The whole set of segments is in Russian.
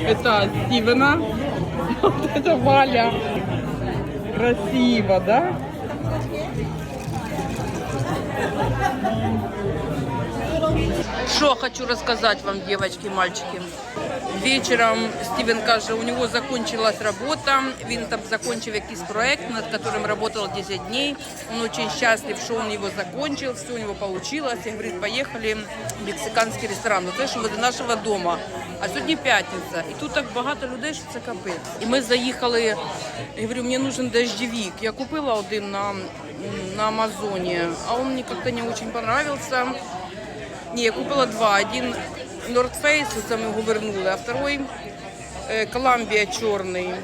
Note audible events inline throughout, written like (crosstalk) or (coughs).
Это Стивена. (laughs) Вот это Валя. Красиво, да? Что хочу рассказать вам, девочки мальчики. Вечером Стивен каже, у него закончилась работа, він там закончив якийсь проект, над которым работал 10 дней. Он очень счастлив, что он его закончил, все у него получилось. И говорит, поехали в мексиканский ресторан. Ну, ж возле нашого дома. А сьогодні п'ятниця. І тут так багато людей, що це капець. І ми заїхали, я говорю, мені нужен дождевик. Я купила один на, на Амазоні, а он мені как-то не очень понравился. Ні, я купила два. Один North Face, це ми його а второй е, Columbia чорний.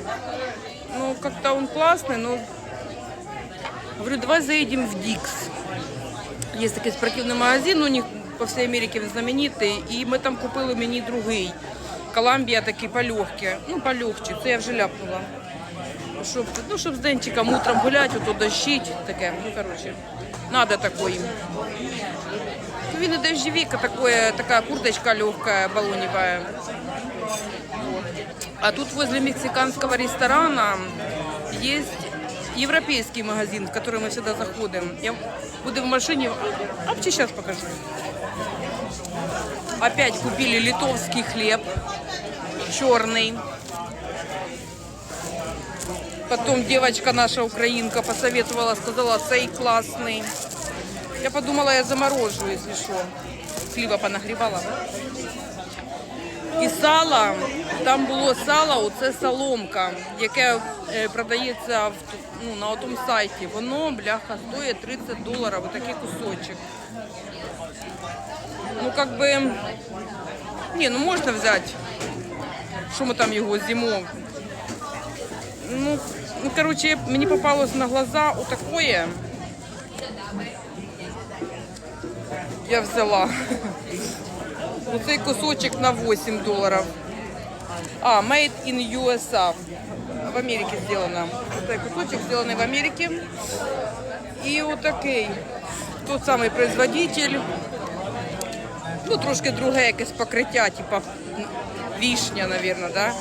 Ну, как-то он классный, но... Говорю, давай заедем в Дикс. Есть такий спортивний магазин, у них по всій Америці він знаменитий. І ми там купили мені другий. Коламбія такий полегкий. Ну, полегче, це я вже ляпнула. Щоб, ну, щоб з денчиком утром гуляти, ото дощить, таке. Ну, короче, надо такой. Ну, Він і дождевик, такое, такая курточка легкая, баллоневая. Вот. А тут возле мексиканского ресторана есть европейский магазин, в который мы всегда заходим. Я буду в машине, а вообще сейчас покажу. Опять купили литовский хлеб, черный. Потом девочка наша украинка посоветовала, сказала, цей классный. Я подумала, я заморожу, если что. Хліба понагрівала. І сало, там було сало, оце соломка, яке е, продається в, ту- ну, на тому сайті. Воно, бляха, стоїть 30 доларів, отакий кусочок. Ну, как би, ні, ну можна взяти. Що ми там його зимов? Ну, ну, короче, мені попалось на глаза отакое. Я взяла. Оцей кусочек на 8 долларов. А, made in USA. В Америке сделано. Цей кусочек сделанный в Америке. І отакий. Тот самий производитель. Ну, трошки друге якесь покриття, типа вішня, наверное, да?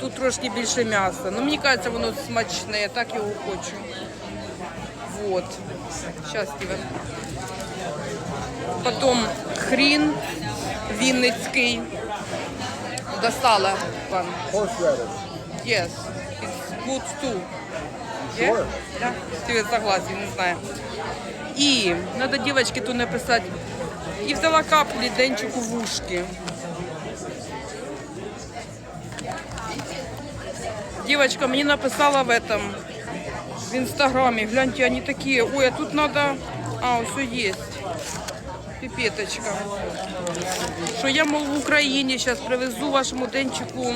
Тут трошки більше м'яса. Ну, мені кажется, воно смачне, я так його хочу. Вот. Сейчас, Стивен. Потом хрін вінницький. Достала вам. Horseradish. Yes. It's good too. Yeah? Sure. Да? Стивен согласен, не знаю. І треба дівчатки тут написати. І взяла каплі денчику в ушки. Девочка мне написала в этом, в инстаграме, гляньте, они такие, ой, а тут надо, а, все есть, пипеточка, що я, мол, в Україні зараз привезу вашому денчику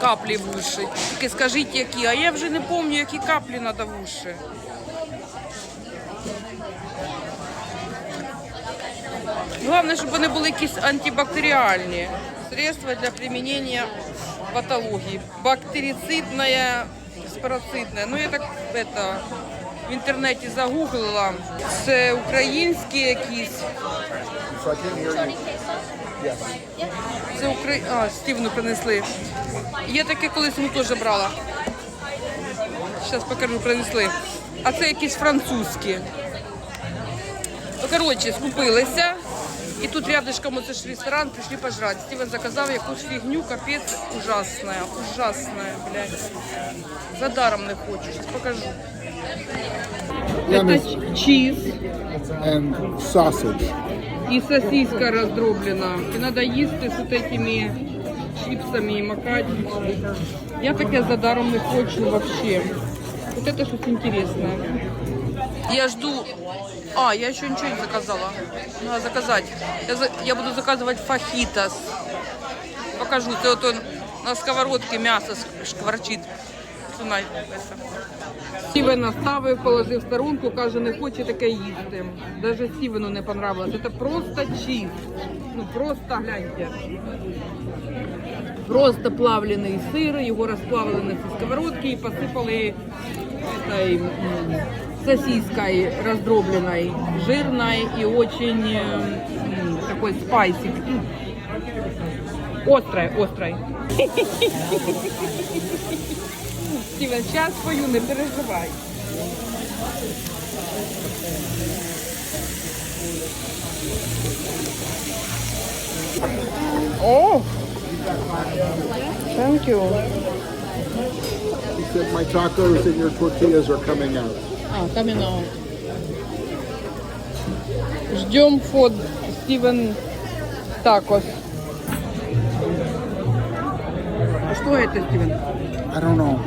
каплі в уші. Тільки скажіть, які, а я вже не пам'ятаю, які каплі треба в уші. Главное, щоб вони були якісь антибактеріальні. Средства для применения патологии. Бактерицидная, спороцидная. Ну, я так это, в інтернеті загуглила. Це українські якісь. Це Укра... А, Стівну принесли. Є таке, колись ми теж брала. Зараз покажу, принесли. А це якісь французькі. Ну, коротше, скупилися. І тут рядышком оце ж ресторан, прийшли пожрати. Стівен заказав якусь фігню, капець ужасна, ужасна, блядь. За даром не хочу, зараз покажу. Lemon Це чіз. and sausage. І сосиска роздроблена. І треба їсти з от этими чипсами і макати. Я таке за даром не хочу вообще. Вот это что-то интересное. Я жду... А, я еще ничего не заказала. Надо заказать. Я, за- я буду заказывать фахитос. Покажу. Это вот он на сковородке мясо ск- шкварчит. Сунай. Стівена ставив, положив в сторонку, каже, не хоче таке їсти. Навіть Стівену не понравилось. Це просто чіз. Ну просто гляньте. Просто плавлений сир, його розплавили на цій сковородці і посипали этой, м, сосиской раздробленной, жирной и очень м, такой спайси. Острой, острой. Стивен, сейчас спою, не переживай. О! Thank you. He said my tacos and your tortillas are coming out. А, out. Ждем фод Стивен Такос. А что это, Стивен? I don't know.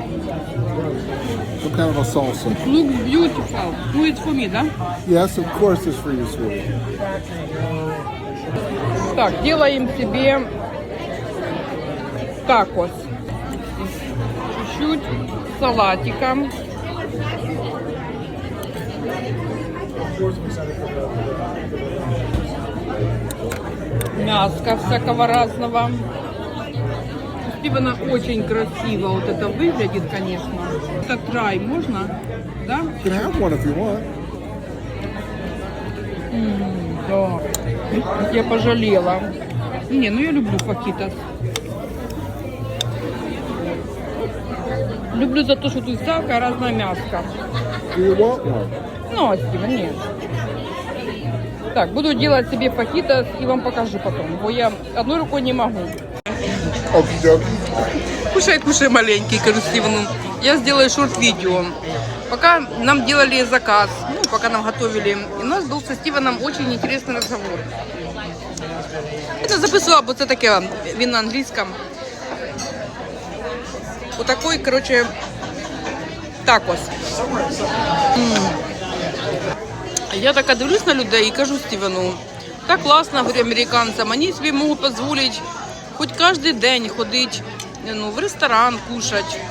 What kind of a salsa? Looks beautiful. Ну, it's for me, да? Yes, of course it's for you, sweetie. Так, делаем себе такос. Чуть-чуть салатика. Мяско всякого разного. Стивена очень красиво вот это выглядит, конечно. Это трай можно? Да? You can have one if you want. Да. Я пожалела. Не, ну я люблю факитос. Люблю за то, что тут всякое разное мяско. Do you want one? Ну, а Стива, нет. Так, буду делать себе факитос и вам покажу потом. Бо я одной рукой не могу. Кушай, кушай маленький, говорю Стивену. Я сделаю шорт-видео. Пока нам делали заказ, ну, пока нам готовили, и у нас был со Стивеном очень интересный разговор. Это записувала, бо це таке, він на англійському. Отакий, короче, такос. М. Я така дивлюсь на людей і кажу Стівену, так класно, говорю, американцям, вони собі можуть дозволити хоч кожен день ходити ну, в ресторан кушати.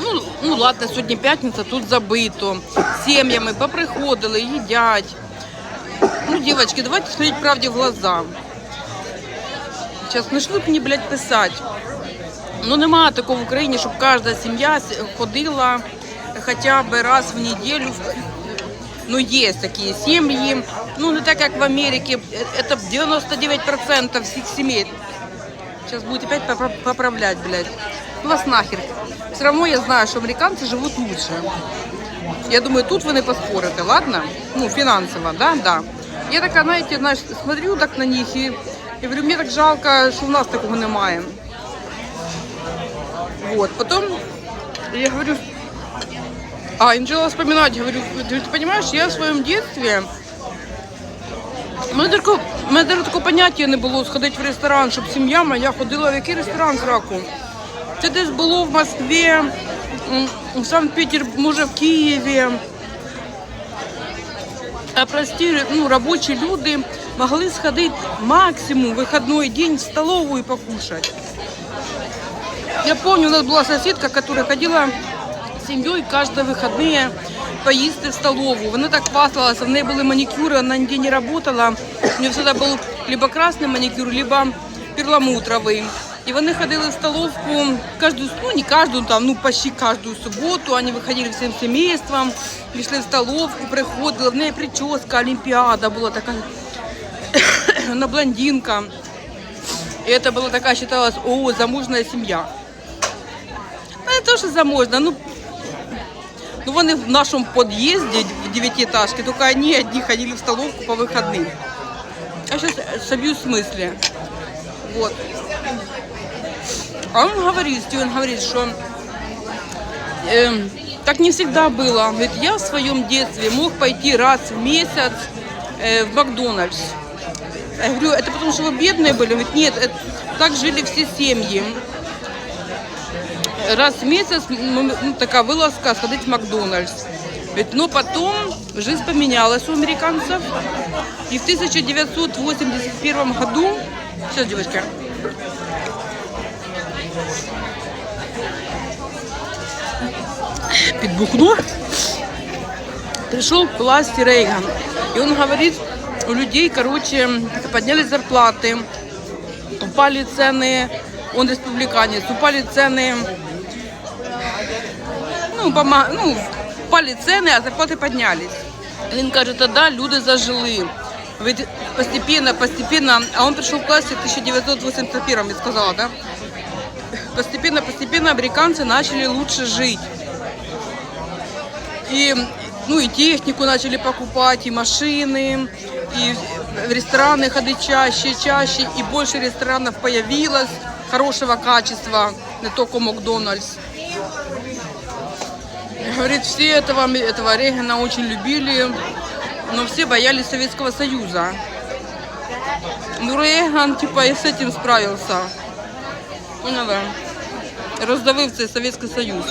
Ну, ну ладно, сьогодні п'ятниця, тут забито. Сім'ями поприходили, їдять. Ну, девочки, давайте смотреть правде в глаза. Сейчас начнуть мені, блядь, писати. Ну, немає такого в Україні, щоб кожна сім'я ходила хоча б раз в неділю. в- Ну, є такі сім'ї. Ну, не так, як в Америці. Це 99% всіх сімей. Сейчас будет опять попро- поправлять, блядь. Ну вас нахер. Все равно я знаю, что американцы живут лучше. Я думаю, тут вы не поспорите, ладно? Ну, финансово, да, да. Я така, знаєте, знаєш, смотрю так на них і, і говорю, мені так жалко, що в нас такого немає. Вот, потом я говорю, а, я начала вспоминать, говорю, ты, ты понимаешь, я в своем детстве у мене такого, у мене навіть такого поняття не було сходити в ресторан, щоб сім'я моя ходила в який ресторан зраку. Це десь було в Москві, м, в Санкт-Петербурзі, може в Києві. А прості ну, робочі люди могли сходити максимум в вихідний день в столову і покушати. Я помню, у нас была соседка, которая ходила з сім'єю кожні вихідні поїсти в столову. Вона так хвасталася, в неї були манікюри, вона ніде не працювала. У неї завжди був либо красний манікюр, либо перламутровий. І вони ходили в столовку каждую, ну не каждую, там, ну почти каждую субботу. Вони виходили всім сімейством, пішли в столовку, приходили. В неї прическа, олімпіада була така, (coughs) вона блондинка. И это была такая, считалась, о, замужная семья. Ну, не то, що заможна, ну, ну вони в нашому під'їзді в девятиэтажке, только они одни ходили в столовку по выходным. Я сейчас собью в смысле. Вот. А он говорит, Стивен говорит, что эм, так не всегда было. Говорит, я в своем детстве мог пойти раз в месяц э, в Макдональдс. Я говорю, это потому что вы бедные были? Он говорит, нет, это- так жили все семьи. Раз в месяц ну, ну, такая вылазка сходить в Макдональдс. Но потом жизнь поменялась у американцев. И в 1981 году... Сейчас, девочки. Подбухну. Пришел к власти Рейган. И он говорит, у людей, короче, поднялись зарплаты, упали цены, он республиканец, упали цены, ну, пома- ну, упали цены, а зарплаты поднялись. Він каже, тоді люди зажили. Ведь постепенно, постепенно, а он пришел к власти в 1981, я сказала, да? Постепенно, постепенно американцы начали лучше жить. И, ну, и технику начали покупать, и машины, и в рестораны ходить чаще, чаще, и больше ресторанов появилось хорошего качества, не только Макдональдс. Говорит, все этого, этого Рейгана очень любили, но все боялись Советского Союза. Ну, Рейган, типа, и с этим справился. Поняла? Роздавив цей Совєтський Союз.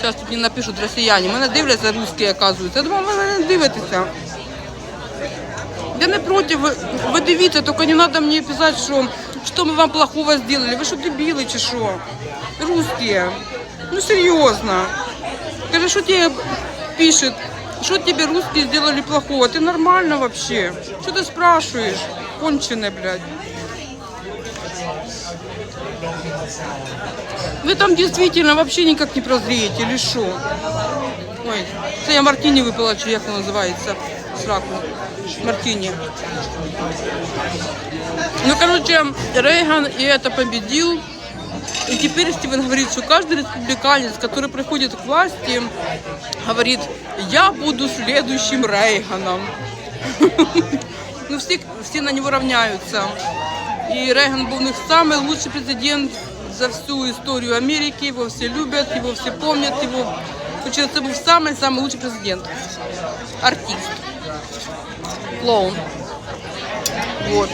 Зараз тут мені напишуть росіяни. Мене дивляться русські, оказується. Я думаю, ви мене не дивитеся. Я не проти, ви, ви дивіться, тільки не треба мені писати, що, що ми вам плохого зробили. Ви що, дебіли чи що? Русські. Ну, серйозно. Скажи, что тебе пишет, что тебе русские сделали плохого? Ты нормально вообще? Что ты спрашиваешь? Конченый, блядь. Вы там действительно вообще никак не прозреете, или что? Ой, це я мартини випила, чи як воно називається? Сраку. Мартини. Ну, короче, Рейган и это победил. И теперь Стивен говорит, что каждый республиканец, который приходит к власти, говорит, я буду следующим Рейганом. (laughs) Ну, все, все на него равняются. И Рейган был у них самый лучший президент за всю историю Америки. Его все любят, его все помнят. Его... Короче, это был самый-самый лучший президент. Артист. Клоун. Вот.